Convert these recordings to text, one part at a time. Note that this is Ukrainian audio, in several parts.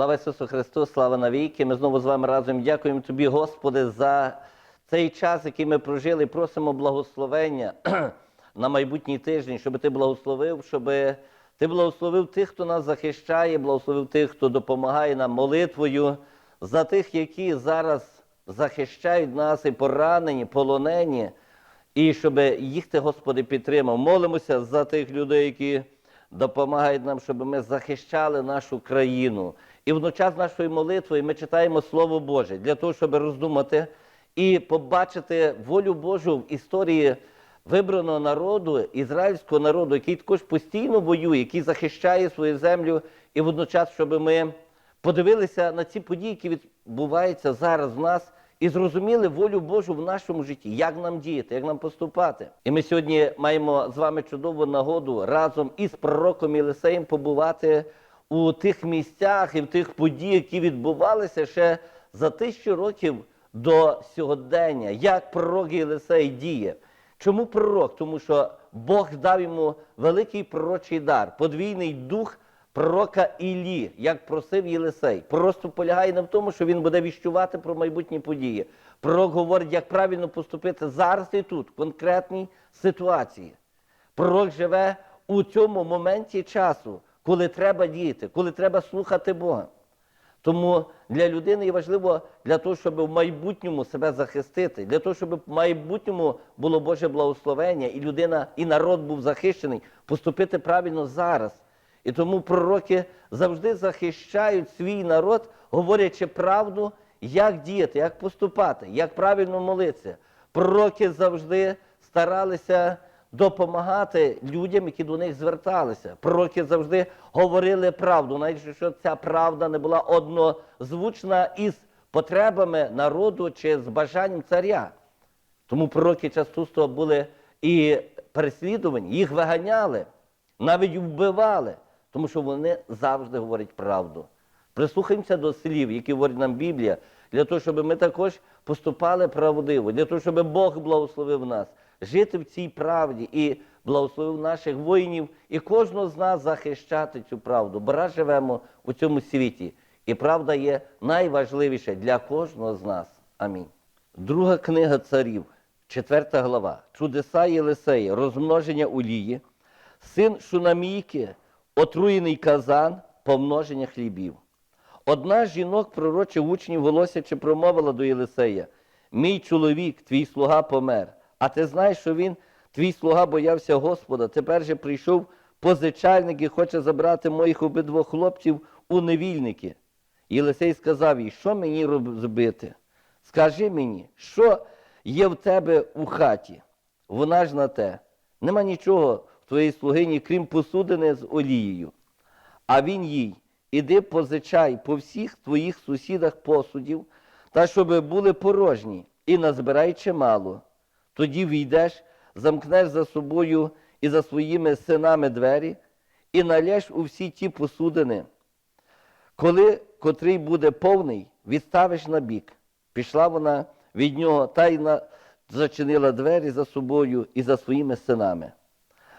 Слава Ісусу Христу, слава навіки. Ми знову з вами разом дякуємо Тобі, Господи, за цей час, який ми прожили. Просимо благословення на майбутній тиждень, щоб Ти благословив, щоб Ти благословив тих, хто нас захищає, благословив тих, хто допомагає нам молитвою, за тих, які зараз захищають нас і поранені, полонені, і щоб їх ти, Господи, підтримав. Молимося за тих людей, які допомагають нам, щоб ми захищали нашу країну. І водночас нашої молитви ми читаємо Слово Боже для того, щоб роздумати і побачити волю Божу в історії вибраного народу, ізраїльського народу, який також постійно воює, який захищає свою землю, і водночас, щоб ми подивилися на ці події, які відбуваються зараз в нас, і зрозуміли волю Божу в нашому житті, як нам діяти, як нам поступати. І ми сьогодні маємо з вами чудову нагоду разом із пророком Єлисеєм побувати у тих місцях і в тих подіях, які відбувалися ще за тисячу років до сьогодення, як пророк Єлисей діє. Чому пророк? Тому що Бог дав йому великий пророчий дар, подвійний дух пророка Іллі, як просив Єлисей. Просто полягає не в тому, що він буде віщувати про майбутні події. Пророк говорить, як правильно поступити зараз і тут, в конкретній ситуації. Пророк живе у цьому моменті часу, коли треба діяти, коли треба слухати Бога. Тому для людини є важливо для того, щоб в майбутньому себе захистити, для того, щоб в майбутньому було Боже благословення, і людина, і народ був захищений, поступити правильно зараз. І тому пророки завжди захищають свій народ, говорячи правду, як діяти, як поступати, як правильно молитися. Пророки завжди старалися допомагати людям, які до них зверталися. Пророки завжди говорили правду, навіть якщо ця правда не була однозвучна із потребами народу чи з бажанням царя. Тому пророки часто були і переслідувані, їх виганяли, навіть вбивали, тому що вони завжди говорять правду. Прислухаємося до слів, які говорить нам Біблія, для того, щоб ми також поступали правдиво, для того, щоб Бог благословив нас, жити в цій правді і благословив наших воїнів і кожного з нас захищати цю правду. Бо раз живемо у цьому світі, і правда є найважливіша для кожного з нас. Амінь. Друга книга царів, четверта глава. Чудеса Єлисея, розмноження Улії, син Шунамійки, отруєний казан, помноження хлібів. Одна з жінок пророчих учнів голосячи промовила до Єлисея: Мій чоловік, твій слуга помер. А ти знаєш, що він, твій слуга, боявся Господа. Тепер же прийшов позичальник і хоче забрати моїх обидвох хлопців у невільники. Єлисей сказав їй, що мені робити? Скажи мені, що є в тебе у хаті? Вона ж на те. Нема нічого в твоїй слугині, крім посудини з олією. А він їй, іди позичай по всіх твоїх сусідах посудів, та щоб були порожні, і назбирай чимало. Тоді війдеш, замкнеш за собою і за своїми синами двері, і налєш у всі ті посудини. Коли котрий буде повний, відставиш на бік. Пішла вона від нього та й на... зачинила двері за собою і за своїми синами.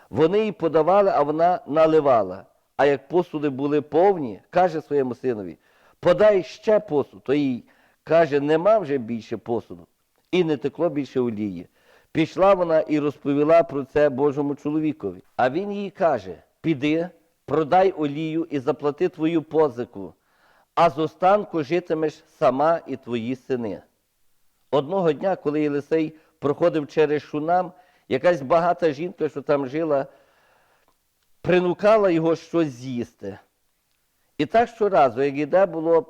Вони їй подавали, а вона наливала. А як посуди були повні, каже своєму синові, подай ще посуд. То їй каже, нема вже більше посуду, і не текло більше олії. Пішла вона і розповіла про це Божому чоловікові. А він їй каже: піди, продай олію і заплати твою позику, а з останку житимеш сама і твої сини. Одного дня, коли Єлисей проходив через Шунам, якась багата жінка, що там жила, принукала його щось з'їсти. І так щоразу, як іде було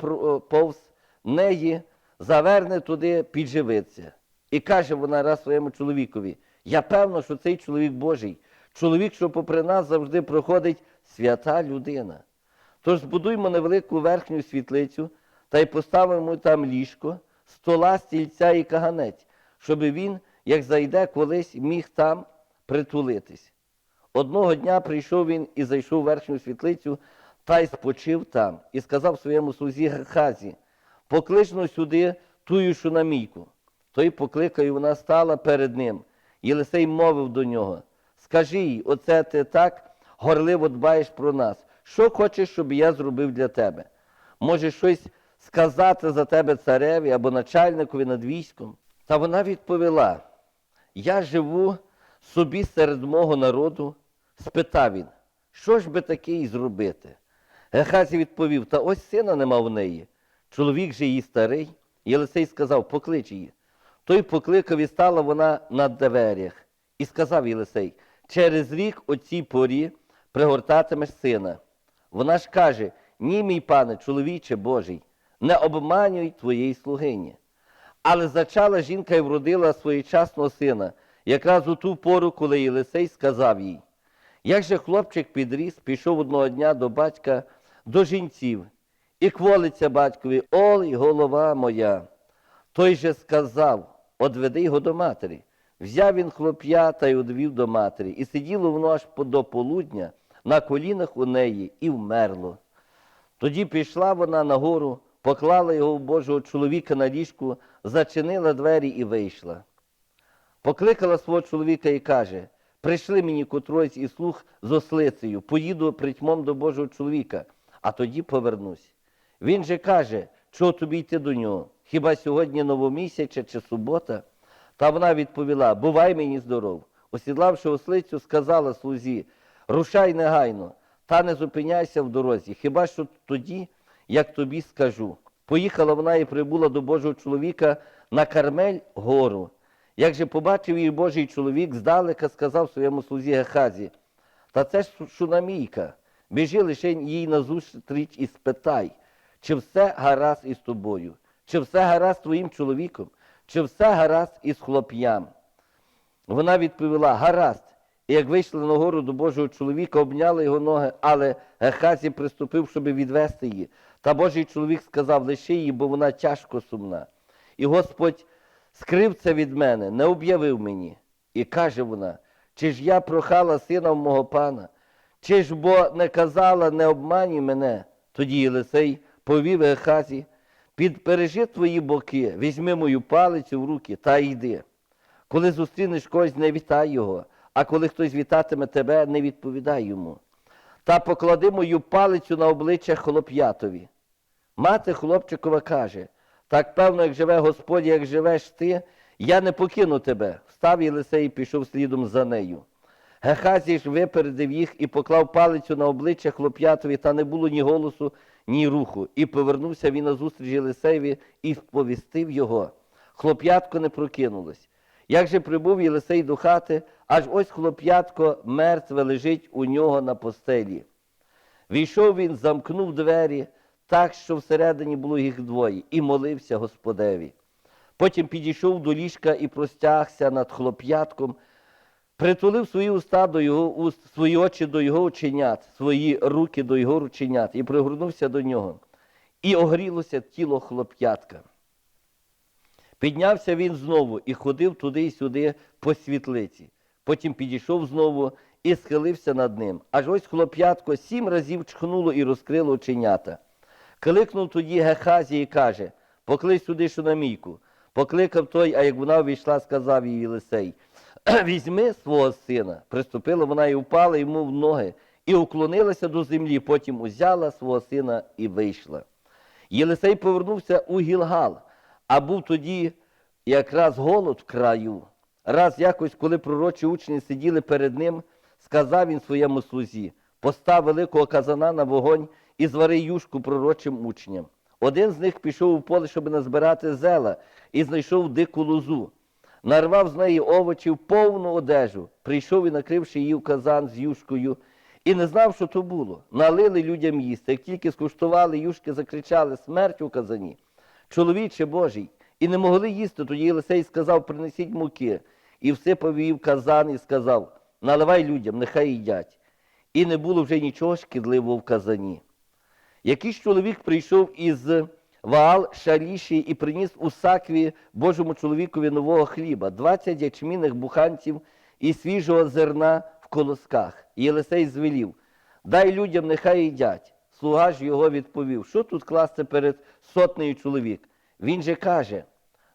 повз неї, заверне туди підживиться. І каже вона раз своєму чоловікові: я певна, що цей чоловік Божий, чоловік, що попри нас завжди проходить свята людина. Тож збудуймо невелику верхню світлицю та й поставимо там ліжко, стола, стільця і каганець, щоб він, як зайде колись, міг там притулитись. Одного дня прийшов він і зайшов в верхню світлицю та й спочив там, і сказав своєму слузі Хазі, поклично сюди тую шунамійку. Той покликав, і вона стала перед ним. Єлисей мовив до нього: Скажи їй, оце ти так горливо дбаєш про нас. Що хочеш, щоб я зробив для тебе? може щось сказати за тебе цареві або начальникові над військом? Та вона відповіла: Я живу собі серед мого народу. Спитав він, що ж би таке зробити? Гехазі відповів: Та ось сина нема в неї. Чоловік же її старий. Єлисей сказав, поклич її. Той покликав і стала вона на дверях. І сказав Єлисей, через рік о цій порі пригортатимеш сина. Вона ж каже: Ні, мій пане, чоловіче Божий, не обманюй твоєї слугині. Але зачала жінка і вродила своєчасного сина, якраз у ту пору, коли Єлисей сказав їй. Як же хлопчик підріс, пішов одного дня до батька, до жінців, і кволиться батькові, ой, голова моя. Той же сказав, одведи його до матері. Взяв він хлоп'я та й одвів до матері, і сиділо воно аж до полудня на колінах у неї і вмерло. Тоді пішла вона нагору, поклала його у Божого чоловіка на ліжку, зачинила двері і вийшла. Покликала свого чоловіка і каже: Прийшли мені котрось і слух з ослицею, поїду притьмом до Божого чоловіка, а тоді повернусь. Він же каже, чого тобі йти до нього? Хіба сьогодні новомісяча чи субота? Та вона відповіла: Бувай мені здоров. Осідлавши ослицю, сказала слузі: Рушай негайно, та не зупиняйся в дорозі, хіба що тоді, як тобі скажу. Поїхала вона і прибула до Божого чоловіка на Кармель гору. Як же побачив її Божий чоловік, здалека сказав своєму слузі Гехазі, та це ж Шунамійка, біжи лише їй назустріч і спитай, чи все гаразд із тобою, чи все гаразд з твоїм чоловіком, чи все гаразд із хлоп'ям. Вона відповіла: гаразд. І як вийшли на гору до Божого чоловіка, обняли його ноги, але Гехазі приступив, щоб відвести її. Та Божий чоловік сказав, лиши її, бо вона тяжко сумна. І Господь скрив це від мене, не об'явив мені. І каже вона: чи ж я прохала сина мого пана, чи ж бо не казала, не обманюй мене. Тоді Єлисей повів Гехазі, підпережи твої боки, візьми мою палицю в руки та йди. Коли зустрінеш когось, не вітай його, а коли хтось вітатиме тебе, не відповідай йому. Та поклади мою палицю на обличчя хлоп'ятові. Мати хлопчикова каже: так певно, як живе Господь, як живеш ти, я не покину тебе. Встав Єлисей і пішов слідом за нею. Гехазій ж випередив їх і поклав палицю на обличчя хлоп'ятові, та не було ні голосу, ні руху. І повернувся він назустріч Єлисеєві і сповістив його. Хлоп'ятко не прокинулось. Як же прибув Єлисей до хати, аж ось хлоп'ятко мертве лежить у нього на постелі. Війшов він, замкнув двері так, що всередині було їх двоє, і молився Господеві. Потім підійшов до ліжка і простягся над хлоп'ятком, притулив свої уста до його уст, свої очі до його оченят, свої руки до його рученят, і пригорнувся до нього. І огрілося тіло хлоп'ятка. Піднявся він знову і ходив туди й сюди по світлиці. Потім підійшов знову і схилився над ним. Аж ось хлоп'ятко сім разів чхнуло і розкрило оченята. Кликнув тоді Гехазі і каже: Поклич сюди Шунамійку. Покликав той, а як вона увійшла, сказав їй Єлисей, візьми свого сина. Приступила вона і впала йому в ноги, і уклонилася до землі, потім узяла свого сина і вийшла. Єлисей повернувся у Гілгал, а був тоді якраз голод в краю. Раз якось, коли пророчі учні сиділи перед ним, сказав він своєму слузі: постав великого казана на вогонь і звари юшку пророчим учням. Один з них пішов у поле, щоб назбирати зела, і знайшов дику лозу. Нарвав з неї овочів повну одежу, прийшов і накривши її в казан з юшкою, і не знав, що то було. Налили людям їсти. Як тільки скуштували, юшки закричали смерть у казані. Чоловіче Божий, і не могли їсти. Тоді Єлисей сказав, принесіть муки. І всипав її в казан і сказав, наливай людям, нехай їдять. І не було вже нічого шкідливого в казані. Якийсь чоловік прийшов із Ваал Шаліші і приніс у сакві Божому чоловікові нового хліба, 20 ячмінних буханців і свіжого зерна в колосках. Єлисей звелів, дай людям, нехай їдять. Слуга ж його відповів, що тут класти перед сотнею чоловік? Він же каже,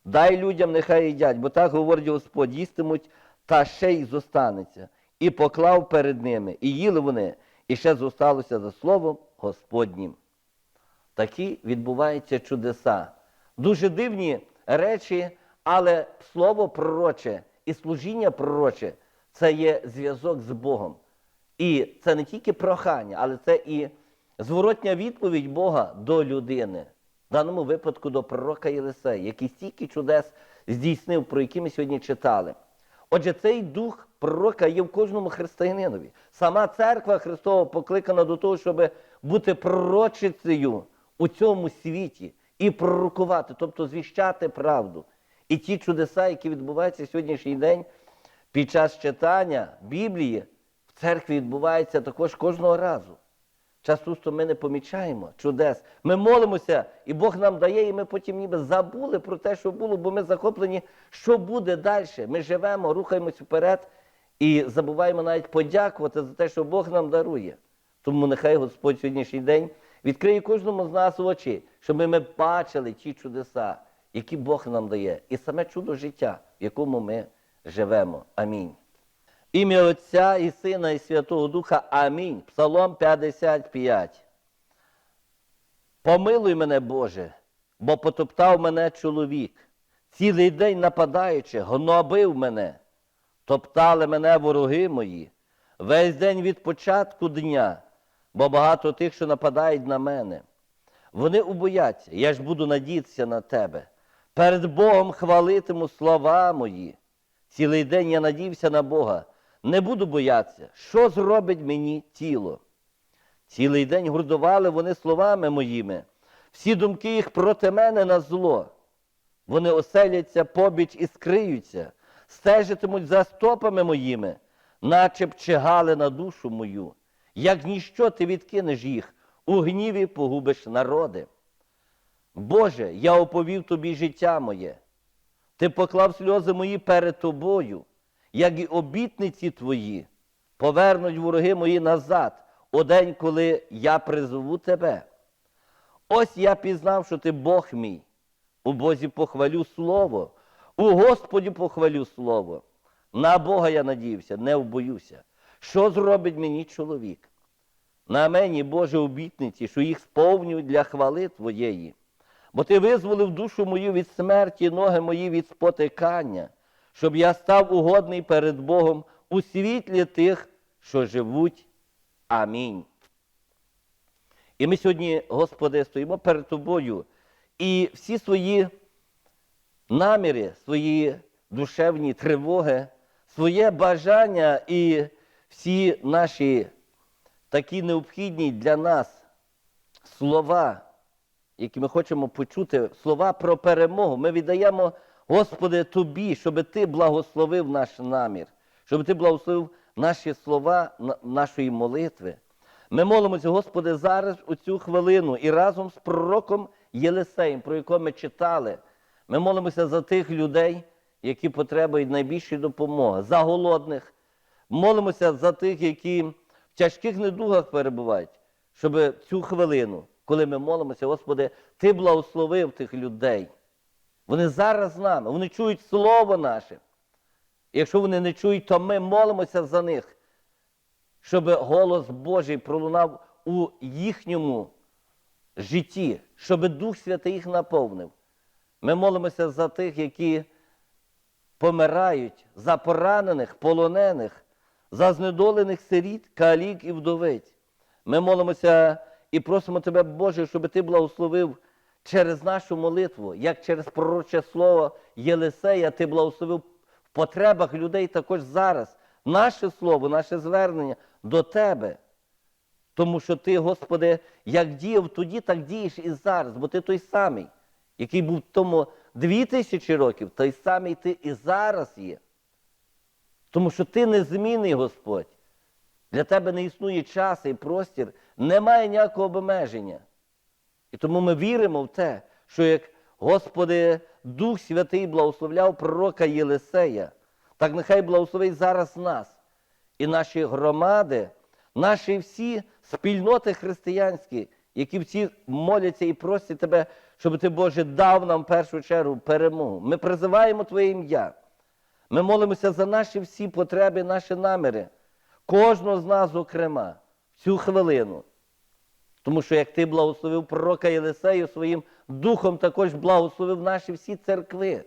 дай людям, нехай їдять, бо так говорить Господь, їстимуть, та ще й зостанеться. І поклав перед ними, і їли вони, і ще зосталося за словом Господнім. Такі відбуваються чудеса. Дуже дивні речі, але слово пророче і служіння пророче це є зв'язок з Богом. І це не тільки прохання, але це і зворотня відповідь Бога до людини, в даному випадку до пророка Єлисея, який стільки чудес здійснив, про які ми сьогодні читали. Отже, цей дух пророка є в кожному християнинові. Сама церква Христова покликана до того, щоб бути пророчицею у цьому світі і пророкувати, тобто звіщати правду. І ті чудеса, які відбуваються сьогоднішній день під час читання Біблії, в церкві відбуваються також кожного разу. Часто ми не помічаємо чудес. Ми молимося, і Бог нам дає, і ми потім ніби забули про те, що було, бо ми захоплені, що буде далі. Ми живемо, рухаємось вперед і забуваємо навіть подякувати за те, що Бог нам дарує. Тому нехай Господь сьогоднішній день відкриє кожному з нас очі, щоб ми бачили ті чудеса, які Бог нам дає, і саме чудо життя, в якому ми живемо. Амінь. Ім'я Отця і Сина, і Святого Духа. Амінь. Псалом 55. Помилуй мене, Боже, бо потоптав мене чоловік. Цілий день нападаючи, гнобив мене, топтали мене вороги мої, весь день від початку дня, бо багато тих, що нападають на мене. Вони убояться, я ж буду надіятися на тебе. Перед Богом хвалитиму слова мої. Цілий день я надівся на Бога. Не буду боятися, що зробить мені тіло. Цілий день грудували вони словами моїми, всі думки їх проти мене на зло. Вони оселяться побіч і скриються, стежитимуть за стопами моїми, наче б чигали на душу мою. Як ніщо ти відкинеш їх, у гніві погубиш народи. Боже, я оповів тобі життя моє. Ти поклав сльози мої перед тобою, як і обітниці твої, повернуть вороги мої назад у день, коли я призову тебе. Ось я пізнав, що ти Бог мій. У Бозі похвалю слово, у Господі похвалю слово. На Бога я надіюся, не вбоюся. Що зробить мені чоловік? На мені, Боже, обітниці, що їх сповнюю для хвали Твоєї. Бо ти визволив душу мою від смерті, ноги мої від спотикання, щоб я став угодний перед Богом у світлі тих, що живуть. Амінь. І ми сьогодні, Господи, стоїмо перед Тобою і всі свої наміри, свої душевні тривоги, своє бажання і всі наші такі необхідні для нас слова, які ми хочемо почути, слова про перемогу, ми віддаємо, Господи, Тобі, щоб Ти благословив наш намір, щоб Ти благословив наші слова нашої молитви. Ми молимося, Господи, зараз у цю хвилину і разом з пророком Єлисеєм, про якого ми читали, ми молимося за тих людей, які потребують найбільшої допомоги, за голодних, молимося за тих, які в тяжких недугах перебувають, щоб цю хвилину, коли ми молимося, Господи, Ти благословив тих людей. Вони зараз з нами, вони чують Слово наше. Якщо вони не чують, то ми молимося за них, щоб голос Божий пролунав у їхньому житті, щоб Дух Святий їх наповнив. Ми молимося за тих, які помирають, за поранених, полонених, за знедолених сиріт, калік і вдовиць. Ми молимося і просимо Тебе, Боже, щоб Ти благословив через нашу молитву, як через пророче слово Єлисея, Ти благословив в потребах людей також зараз. Наше слово, наше звернення до Тебе. Тому що Ти, Господи, як діяв тоді, так дієш і зараз, бо Ти той самий, який був тому дві тисячі років, той самий Ти і зараз є. Тому що Ти незмінний Господь. Для тебе не існує час і простір, немає ніякого обмеження. І тому ми віримо в те, що як Господи, Дух Святий благословляв пророка Єлисея, так нехай благословить зараз нас і наші громади, наші всі спільноти християнські, які всі моляться і просять Тебе, щоб Ти, Боже, дав нам в першу чергу перемогу. Ми призиваємо Твоє ім'я. Ми молимося за наші всі потреби, наші наміри, кожного з нас, зокрема, в цю хвилину. Тому що як ти благословив пророка Єлисею своїм духом, також благословив наші всі церкви.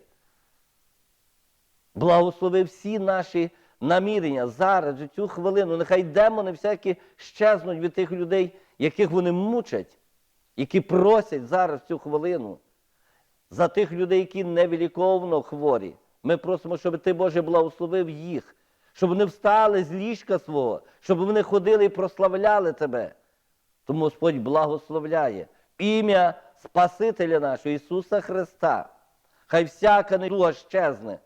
Благослови всі наші намірення зараз, в цю хвилину. Нехай демони всякі щезнуть від тих людей, яких вони мучать, які просять зараз цю хвилину. За тих людей, які невіліковно хворі. Ми просимо, щоб ти, Боже, благословив їх, щоб вони встали з ліжка свого, щоб вони ходили і прославляли Тебе. Тому Господь благословляє ім'я Спасителя нашого Ісуса Христа. Хай всяка недуга щезне.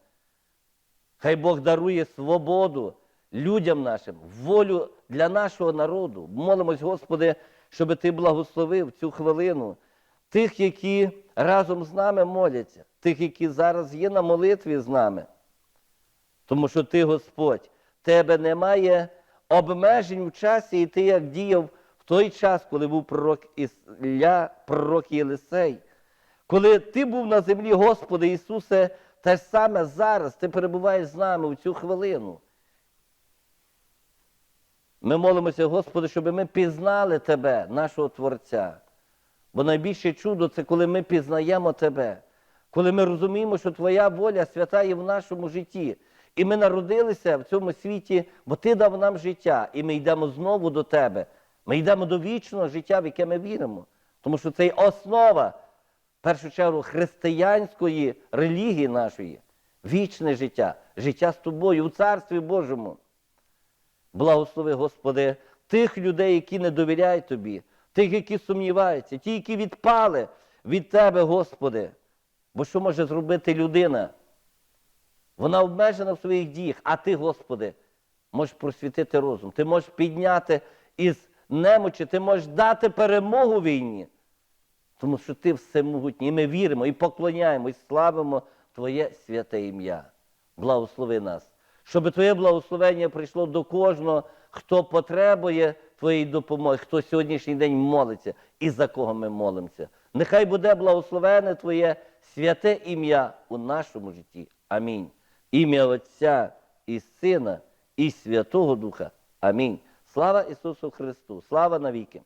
Хай Бог дарує свободу людям нашим, волю для нашого народу. Молимось, Господи, щоб Ти благословив цю хвилину тих, які разом з нами моляться, тих, які зараз є на молитві з нами. Тому що Ти, Господь, Тебе немає обмежень в часі, і Ти як діяв в той час, коли був пророк Ілля, пророк Єлисей. Коли ти був на землі, Господи Ісусе, те ж саме зараз ти перебуваєш з нами у цю хвилину. Ми молимося, Господи, щоб ми пізнали Тебе, нашого Творця. Бо найбільше чудо це коли ми пізнаємо Тебе, коли ми розуміємо, що Твоя воля свята є в нашому житті. І ми народилися в цьому світі, бо Ти дав нам життя, і ми йдемо знову до Тебе. Ми йдемо до вічного життя, в яке ми віримо. Тому що це є основа, в першу чергу, християнської релігії нашої. Вічне життя, життя з тобою у Царстві Божому. Благослови, Господи, тих людей, які не довіряють Тобі, тих, які сумніваються, ті, які відпали від Тебе, Господи. Бо що може зробити людина? Вона обмежена в своїх діях, а Ти, Господи, можеш просвітити розум, ти можеш підняти із немочі, ти можеш дати перемогу війні. Тому що ти всемогутній. І ми віримо і поклоняємо, і славимо Твоє святе ім'я. Благослови нас, щоб Твоє благословення прийшло до кожного, хто потребує Твоєї допомоги, хто сьогоднішній день молиться і за кого ми молимося. Нехай буде благословене Твоє святе ім'я у нашому житті. Амінь. Ім'я Отця і Сина, і Святого Духа. Амінь. Слава Ісусу Христу! Слава навіки!